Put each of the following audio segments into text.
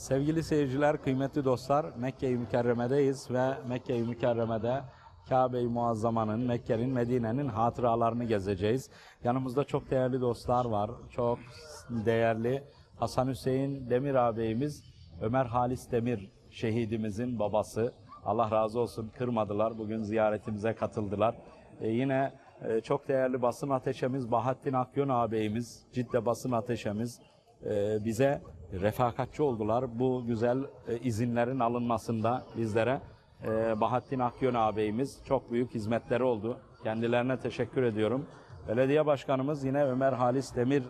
Sevgili seyirciler, kıymetli dostlar, Mekke-i Mükerreme'deyiz ve Mekke-i Mükerreme'de Kabe-i Muazzama'nın, Mekke'nin, Medine'nin hatıralarını gezeceğiz. Yanımızda çok değerli dostlar var. Çok değerli Hasan Hüseyin Demir ağabeyimiz, Ömer Halis Demir şehidimizin babası. Allah razı olsun kırmadılar. Bugün ziyaretimize katıldılar. Ee, yine e, çok değerli basın ateşemiz Bahattin Akgön ağabeyimiz, Cidde basın ateşemiz e, bize refakatçi oldular. Bu güzel e, izinlerin alınmasında bizlere e, Bahattin Akyön ağabeyimiz çok büyük hizmetleri oldu. Kendilerine teşekkür ediyorum. Belediye başkanımız yine Ömer Halis Demir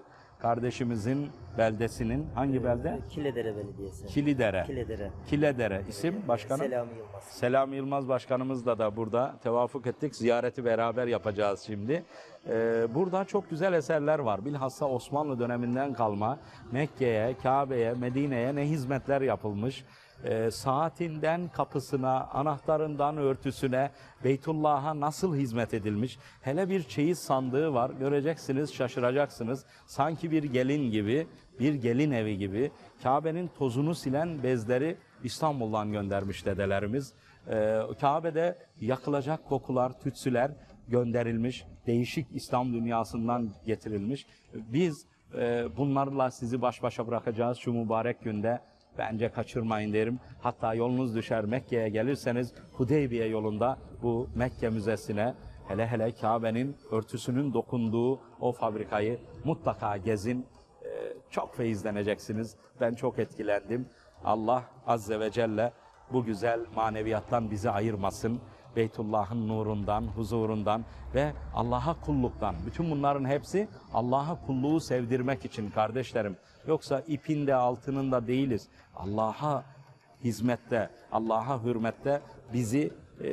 kardeşimizin beldesinin hangi belde? Kiledere Belediyesi. Kilidere. Kiledere. Kiledere isim başkanım. Selami Yılmaz. Selam Yılmaz Başkanımızla da burada tevafuk ettik. Ziyareti beraber yapacağız şimdi. Ee, burada çok güzel eserler var. Bilhassa Osmanlı döneminden kalma Mekke'ye, Kabe'ye, Medine'ye ne hizmetler yapılmış. Ee, saatinden kapısına, anahtarından örtüsüne, Beytullah'a nasıl hizmet edilmiş. Hele bir çeyiz sandığı var. Göreceksiniz, şaşıracaksınız. Sanki bir gelin gibi, bir gelin evi gibi. Kabe'nin tozunu silen bezleri İstanbul'dan göndermiş dedelerimiz. Ee, Kabe'de yakılacak kokular, tütsüler gönderilmiş. Değişik İslam dünyasından getirilmiş. Biz e, bunlarla sizi baş başa bırakacağız şu mübarek günde. Bence kaçırmayın derim. Hatta yolunuz düşer Mekke'ye gelirseniz Hudeybiye yolunda bu Mekke Müzesi'ne hele hele Kabe'nin örtüsünün dokunduğu o fabrikayı mutlaka gezin. Ee, çok feyizleneceksiniz. Ben çok etkilendim. Allah Azze ve Celle bu güzel maneviyattan bizi ayırmasın. Beytullah'ın nurundan, huzurundan ve Allah'a kulluktan. Bütün bunların hepsi Allah'a kulluğu sevdirmek için kardeşlerim. Yoksa ipinde altının da değiliz. Allah'a hizmette, Allah'a hürmette bizi e,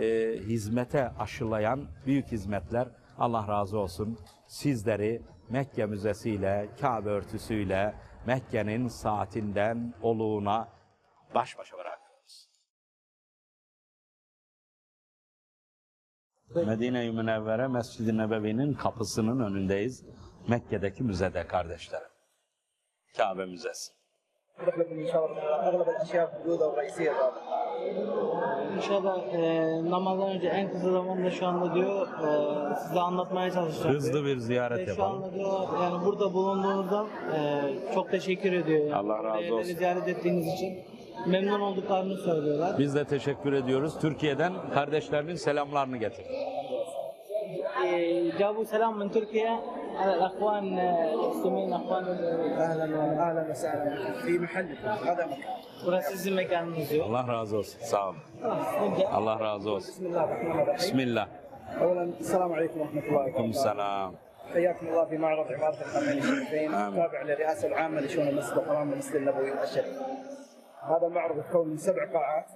hizmete aşılayan büyük hizmetler Allah razı olsun. Sizleri Mekke Müzesi'yle, Kabe örtüsüyle, Mekke'nin saatinden oluğuna baş başa bırakıyoruz. Medine-i Münevvere Mescid-i Nebevi'nin kapısının önündeyiz. Mekke'deki müzede kardeşlerim. Kabe Müzesi. İnşallah e, namazdan önce en kısa zamanda şu anda diyor e, size anlatmaya çalışacağım. Hızlı bir ziyaret Ve şu yapalım. anda diyor yani burada bulunduğunuzdan e, çok teşekkür ediyor. Yani. Allah razı Beni olsun. ziyaret ettiğiniz için memnun olduklarını söylüyorlar. Biz de teşekkür ediyoruz. Türkiye'den kardeşlerinin selamlarını getir. E, جابوا سلام من تركيا على الاخوان e, المسلمين اخوان اهلا اهلا وسهلا بكم في محلكم هذا مكان. Burası sizin mekanınız diyor. Allah razı olsun. Sağ olun. Önce Allah razı olsun. بسم الله الرحمن الرحيم. Bismillah. اولا السلام عليكم ورحمه الله Aleyküm وبركاته. selam. حياكم الله في معرض عماره الحرمين الشريفين آمين. تابع للرئاسه العامه لشؤون المسجد الحرام والمسجد النبوي الشريف. هذا المعرض يتكون من سبع قاعات،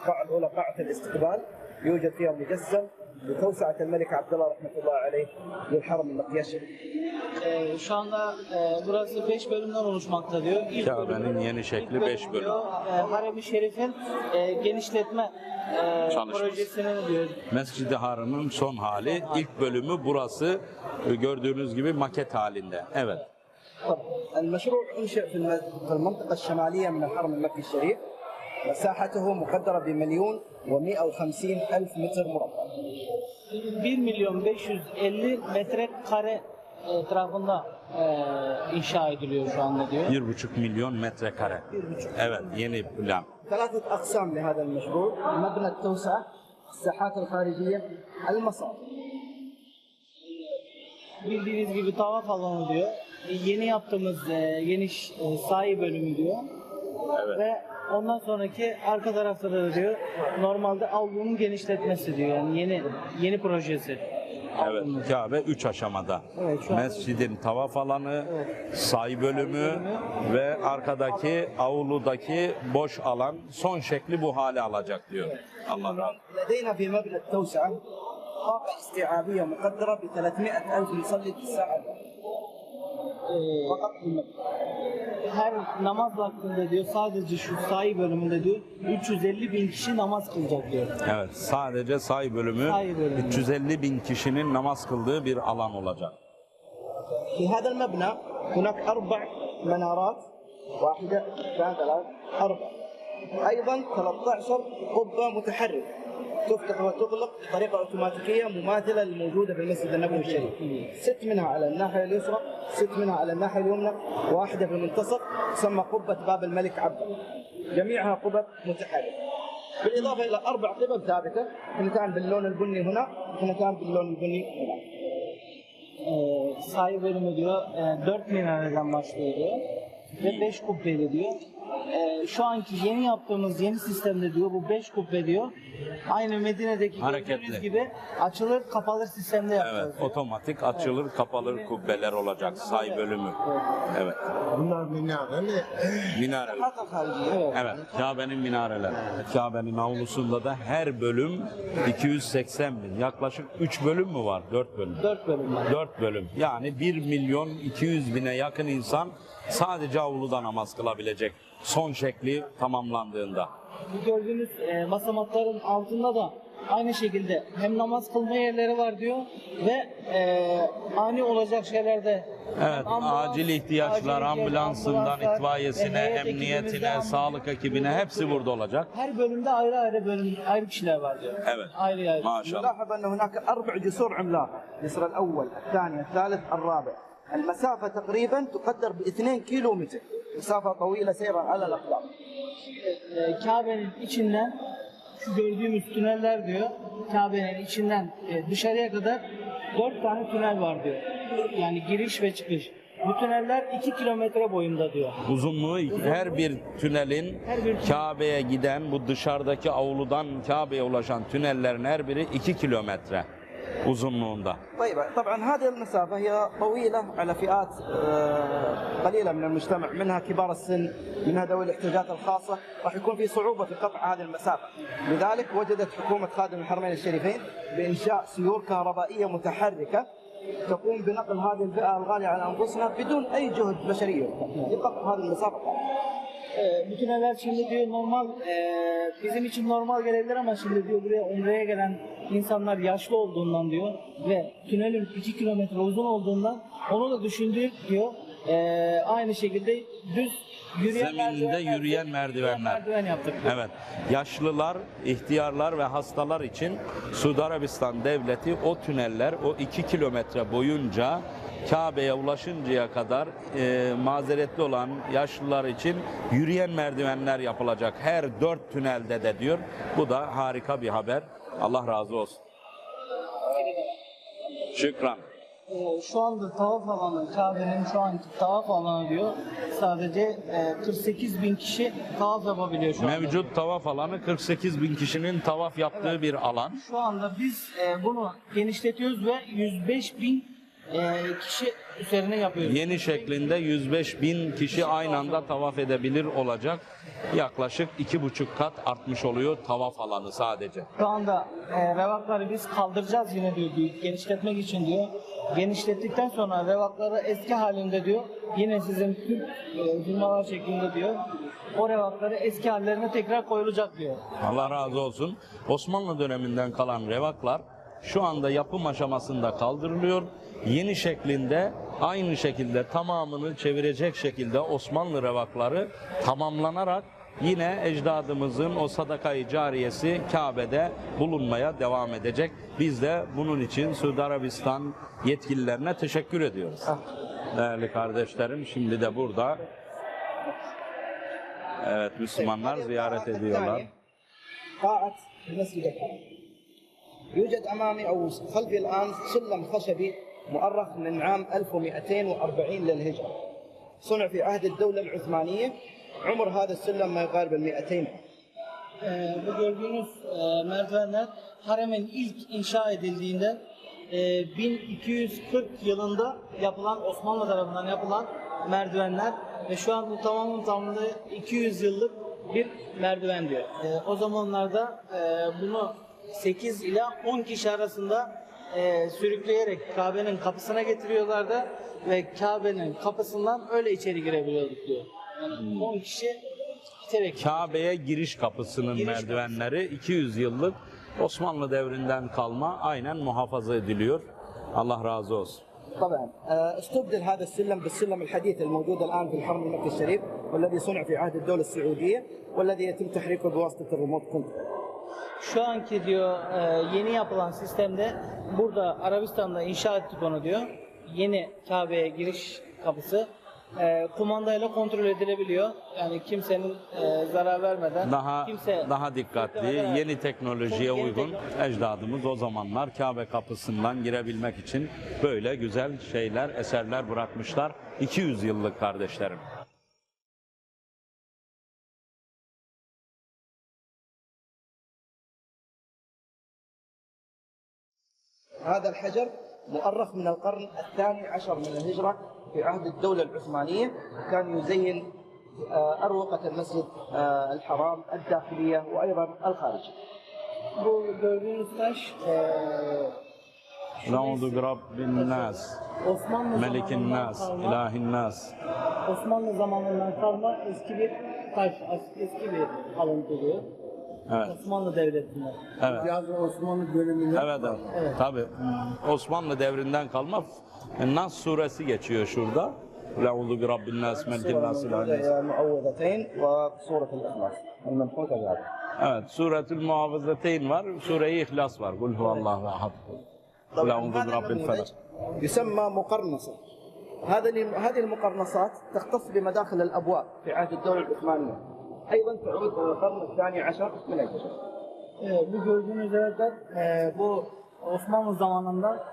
القاعه الاولى قاعه الاستقبال يوجد فيها مجسم لتوسعه الملك عبد الله رحمه الله عليه للحرم المكي الشريف. e, şu anda e, burası 5 bölümden oluşmakta diyor. İlk Kabe'nin bölümü- yeni şekli ilk beş bölüm. Diyor, e, Harem-i Şerif'in e, genişletme e, Çalışması. projesini diyor. Mescid-i Haram'ın son hali. ilk bölümü burası. Gördüğünüz gibi maket halinde. Evet. طبعا المشروع انشئ في الم- في المنطقه الشماليه من الحرم المكي الشريف مساحته مقدره بمليون و150 الف متر مربع 1 milyon 550 metrekare etrafında e, inşa ediliyor şu anda diyor. 1,5 milyon metrekare. Evet yeni plan. ثلاثه اقسام لهذا المشروع مبنى التوسعه الساحات الخارجيه المصارف Bildiğiniz gibi tavaf alanı diyor. E, Yeni yaptığımız e, geniş e, sahi bölümü diyor. Evet. Ve ondan sonraki arka tarafta da diyor normalde avlunun genişletmesi diyor. Yani yeni yeni projesi. Evet, Kabe 3 aşamada. Evet, şu an- Mescidin tavaf alanı, say bölümü ve arkadaki avludaki boş alan son şekli bu hale alacak diyor. Allah razı olsun. لدينا في مبنى التوسعه طاقه استيعابيه مقدره ب 300 الف مصلي في الساعه E, فقط في المبنى her namaz vaktinde diyor sadece şu sahi bölümünde diyor 350 bin kişi namaz kılacak diyor. Evet, sadece say bölümü Say bölümü. 350 bin kişinin namaz kıldığı bir alan olacak. في هذا المبنى هناك أربع منارات واحدة اثنان ثلاث أربعة أيضا 13 قبة متحركة تفتح وتغلق بطريقة أوتوماتيكية مماثلة للموجودة في المسجد النبوي الشريف ست منها على الناحية اليسرى ست منها على الناحية اليمنى واحدة في المنتصف تسمى قبة باب الملك عبد. جميعها قبب متحركة. بالإضافة إلى أربع قبب ثابتة اثنتان باللون البني هنا اثنتان باللون البني هنا. sayı bölümü diyor e, 4 minareden başlıyor diyor ve 5 kubbeli diyor. e, şu anki yeni yaptığımız yeni sistemde diyor bu 5 kubbe diyor. Aynı Medine'deki Hareketli. gibi açılır kapalır sistemde yapacağız. Evet, diyor. otomatik açılır kapalır kubbeler olacak say bölümü. Evet. Bunlar minare ne? Minare. Hatta harici, evet. Evet, Kabe'nin minareleri. Kabe'nin avlusunda da her bölüm 280 bin. Yaklaşık 3 bölüm mü var? 4 bölüm. 4 bölüm var. 4 bölüm. Yani 1 milyon 200 bine yakın insan sadece avluda namaz kılabilecek Son şekli tamamlandığında. Bu gördüğünüz e, basamakların altında da aynı şekilde hem namaz kılma yerleri var diyor ve e, ani olacak şeylerde Evet, ambulans, acil ihtiyaçlar, acil ihtiyaç, ambulansından ambulanslar, itfaiyesine, ve heyet emniyetine, ekibimizden- sağlık ekibine hepsi burada olacak. Her bölümde ayrı ayrı bölüm ayrı kişiler var diyor. Evet. Ayrı ayrı. Maşallah. نلاحظ أن هناك أربع جسور عملاقة الجسر الأول الثاني الثالث الرابع المسافة تقريبا تقدر ب 2 كيلو mesafe tavile seyran alel akdam. Ee, Kabe'nin içinden şu gördüğümüz tüneller diyor. Kabe'nin içinden e, dışarıya kadar dört tane tünel var diyor. Yani giriş ve çıkış. Bu tüneller 2 kilometre boyunda diyor. Uzunluğu her bir tünelin her bir Kabe'ye giden bu dışarıdaki avludan Kabe'ye ulaşan tünellerin her biri 2 kilometre. Uzunluğunda. طيب طبعا هذه المسافة هي طويلة على فئات آه، قليلة من المجتمع منها كبار السن منها ذوي الاحتياجات الخاصة. راح يكون في صعوبة في قطع هذه المسافة. لذلك وجدت حكومة خادم الحرمين الشريفين بإنشاء سيور كهربائية متحركة تقوم بنقل هذه الفئة الغالية على أنفسنا بدون أي جهد بشري لقطع هذه المسافة. E, bu tüneller şimdi diyor normal e, bizim için normal gelebilir ama şimdi diyor buraya umreye gelen insanlar yaşlı olduğundan diyor ve tünelin 2 kilometre uzun olduğundan onu da düşündüğü diyor e, aynı şekilde düz yürüyen Zeminde merdivenler- yürüyen merdivenler. merdiven yaptık. diyor. Evet. Yaşlılar, ihtiyarlar ve hastalar için Suudi Arabistan devleti o tüneller o 2 kilometre boyunca Kabe'ye ulaşıncaya kadar e, mazeretli olan yaşlılar için yürüyen merdivenler yapılacak. Her dört tünelde de diyor. Bu da harika bir haber. Allah razı olsun. Şükran. E, şu anda tavaf alanı, Kabe'nin şu anki tavaf alanı diyor sadece e, 48 bin kişi tavaf yapabiliyor şu anda. Mevcut tavaf alanı 48 bin kişinin tavaf yaptığı bir alan. Şu anda biz e, bunu genişletiyoruz ve 105 bin e, kişi üzerine yapıyoruz. Yeni şeklinde 105 bin kişi aynı anda tavaf edebilir olacak. Yaklaşık iki buçuk kat artmış oluyor tavaf alanı sadece. Şu anda e, revakları biz kaldıracağız yine diyor büyük genişletmek için diyor. Genişlettikten sonra revakları eski halinde diyor. Yine sizin Türk e, firmalar şeklinde diyor. O revakları eski hallerine tekrar koyulacak diyor. Allah razı olsun. Osmanlı döneminden kalan revaklar şu anda yapım aşamasında kaldırılıyor. Yeni şeklinde aynı şekilde tamamını çevirecek şekilde Osmanlı revakları tamamlanarak yine ecdadımızın o sadakayı cariyesi Kabe'de bulunmaya devam edecek. Biz de bunun için Suudi Arabistan yetkililerine teşekkür ediyoruz. Değerli kardeşlerim şimdi de burada Evet Müslümanlar ziyaret ediyorlar. قاعة المسجد الحرام يوجد أمامي أو خلفي الآن سلم خشبي مؤرخ من عام 1240 للهجرة صنع في عهد الدولة العثمانية عمر هذا السلم ما يقارب ال 200 Ee, bu gördüğünüz e, merdivenler haremin ilk inşa edildiğinde e, 1240 yılında yapılan Osmanlı tarafından yapılan merdivenler ve şu an bu tamamının tamamında 200 yıllık bir merdiven diyor. E, o zamanlarda e, bunu 8 ila 10 kişi arasında e, sürükleyerek Kabe'nin kapısına getiriyorlardı ve Kabe'nin kapısından öyle içeri girebiliyorduk diyor. Yani 10 kişi iterek Kabe'ye giriş kapısının Giriş merdivenleri 200 yıllık Osmanlı devrinden kalma aynen muhafaza ediliyor. Allah razı olsun. طبعا آه، استبدل هذا السلم بالسلم الحديث الموجود الان في الحرم المكي الشريف والذي صنع في عهد الدولة السعودية والذي يتم تحريكه بواسطة الريموت كنترول şu anki diyor e, yeni yapılan sistemde burada Arabistan'da inşa ettik onu diyor. Yeni Kabe'ye giriş kapısı e, kumandayla kontrol edilebiliyor. Yani kimsenin e, zarar vermeden Daha kimse daha dikkatli, yeni teknolojiye Yeni uygun teknoloji. ecdadımız o zamanlar Kabe kapısından girebilmek için böyle güzel şeyler, eserler bırakmışlar. 200 yıllık kardeşlerim. هذا الحجر مؤرخ من القرن الثاني عشر من الهجرة في عهد الدولة العثمانية. كان يزين آه، أروقة المسجد آه، الحرام الداخلية وأيضا الخارجية نعوذ برب الناس ملك الناس إله الناس. Evet, Osmanlı Devleti'nden. evet. Yazı Osmanlı döneminde Evet, evet. Tabii. Osmanlı devrinden kalma Nas suresi geçiyor şurada. La'udu bi Rabbin nas, Melikin nas, ilahin nas. هي معوذتين وسورة الإخلاص المنحوتة بهذا Evet, Suretül Muhafazateyn var, Sure-i İhlas var. Kul huvallahu ahad. طبعا La'udu bi هذا Rabbil النموذج felak. يسمى مقرنصة هذا الم- هذه المقرنصات تختص بمداخل الابواب في عهد الدوله العثمانيه ايضا تعود الى القرن الثاني عشر من الهجره Evet, bu gördüğünüz yerler e, bu Osmanlı zamanında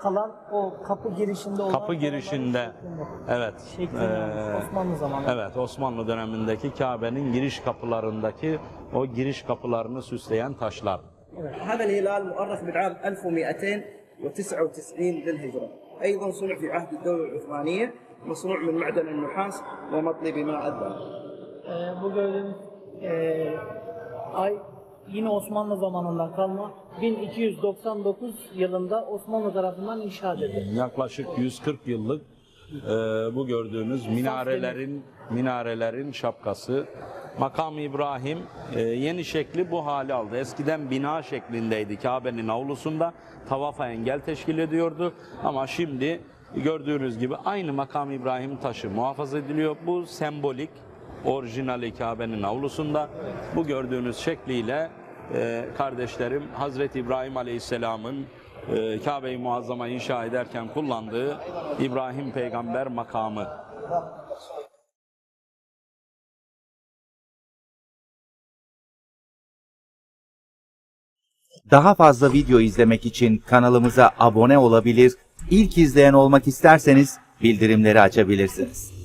kalan o kapı girişinde olan Kapı girişinde, evet. şeklinde Ee, Osmanlı zamanında. Evet, Osmanlı dönemindeki Kabe'nin giriş kapılarındaki o giriş kapılarını süsleyen taşlar. هذا الهلال مؤرخ بالعام 1299 للهجره ايضا صنع في عهد الدوله العثمانيه مصنوع من معدن النحاس ومطلي بماء الذهب e, bu gördüğünüz e, ay yine Osmanlı zamanından kalma 1299 yılında Osmanlı tarafından inşa edildi. Yaklaşık 140 yıllık e, bu gördüğünüz minarelerin minarelerin şapkası. Makam İbrahim e, yeni şekli bu hale aldı. Eskiden bina şeklindeydi Kabe'nin avlusunda. Tavafa engel teşkil ediyordu. Ama şimdi gördüğünüz gibi aynı Makam İbrahim taşı muhafaza ediliyor. Bu sembolik orijinali Kabe'nin avlusunda. Bu gördüğünüz şekliyle e, kardeşlerim Hazreti İbrahim Aleyhisselam'ın e, Kabe-i Muazzama inşa ederken kullandığı İbrahim peygamber makamı. Daha fazla video izlemek için kanalımıza abone olabilir, ilk izleyen olmak isterseniz bildirimleri açabilirsiniz.